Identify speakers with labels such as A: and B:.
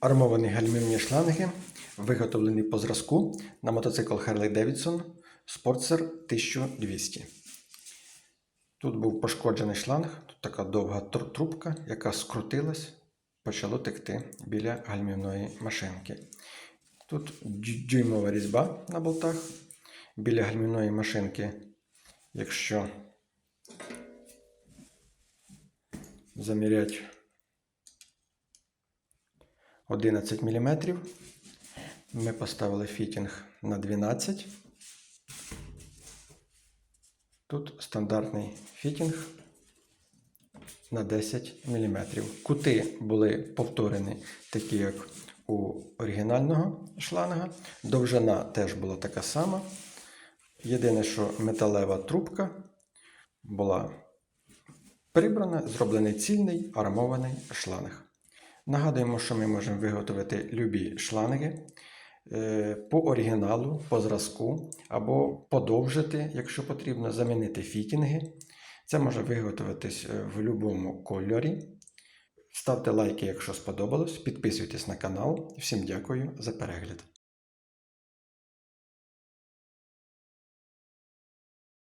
A: Армовані гальмівні шланги, виготовлені по зразку на мотоцикл Harley Davidson Sportster 1200. Тут був пошкоджений шланг, тут така довга трубка, яка скрутилась, почало текти біля гальмівної машинки. Тут дюймова різьба на болтах біля гальмівної машинки. Якщо заміряти 11 мм. Ми поставили фітінг на 12. Тут стандартний фітінг на 10 мм. Кути були повторені, такі як у оригінального шланга. Довжина теж була така сама. Єдине, що металева трубка була прибрана, зроблений цільний армований шланг. Нагадуємо, що ми можемо виготовити любі шланги е, по оригіналу, по зразку, або подовжити, якщо потрібно, замінити фітінги. Це може виготовитись е, в будь-якому кольорі. Ставте лайки, якщо сподобалось, підписуйтесь на канал. Всім дякую за перегляд.